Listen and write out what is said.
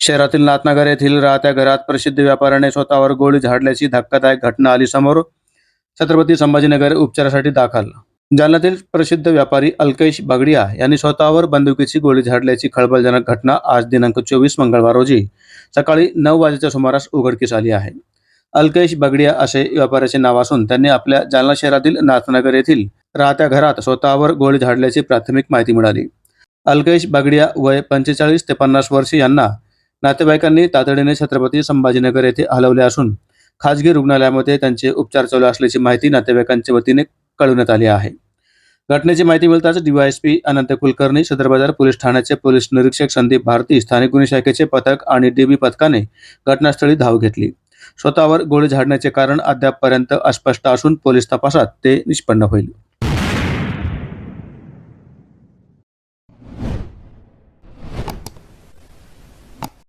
शहरातील नाथनगर येथील राहत्या घरात प्रसिद्ध व्यापाऱ्याने स्वतःवर गोळी झाडल्याची धक्कादायक घटना आली समोर छत्रपती संभाजीनगर उपचारासाठी दाखल. जालन्यातील प्रसिद्ध व्यापारी अल्केश बागडिया यांनी स्वतःवर बंदुकीची गोळी झाडल्याची खळबळजनक घटना आज दिनांक चोवीस मंगळवार रोजी सकाळी नऊ वाजेच्या सुमारास उघडकीस आली आहे. अल्केश बगडिया असे व्यापाऱ्याचे नाव असून त्यांनी आपल्या जालना शहरातील नाथनगर येथील राहत्या घरात स्वतःवर गोळी झाडल्याची प्राथमिक माहिती मिळाली. अल्केश बगडिया वय पंचेचाळीस ते पन्नास वर्ष यांना नातेवाईकांनी तातडीने छत्रपती संभाजीनगर येथे हलवले असून खाजगी रुग्णालयामध्ये त्यांचे उपचार चालू असल्याची माहिती नातेवाईकांच्या वतीने कळवण्यात आली आहे. घटनेची माहिती मिळताच डीवायएसपी अनंत कुलकर्णी सदर बाजार पोलीस ठाण्याचे पोलीस निरीक्षक संदीप भारती स्थानिक गुन्हे शाखेचे पथक आणि डीबी पथकाने घटनास्थळी धाव घेतली. स्वतःवर गोळी झाडण्याचे कारण अद्यापपर्यंत अस्पष्ट असून पोलीस तपासात ते निष्पन्न होईल.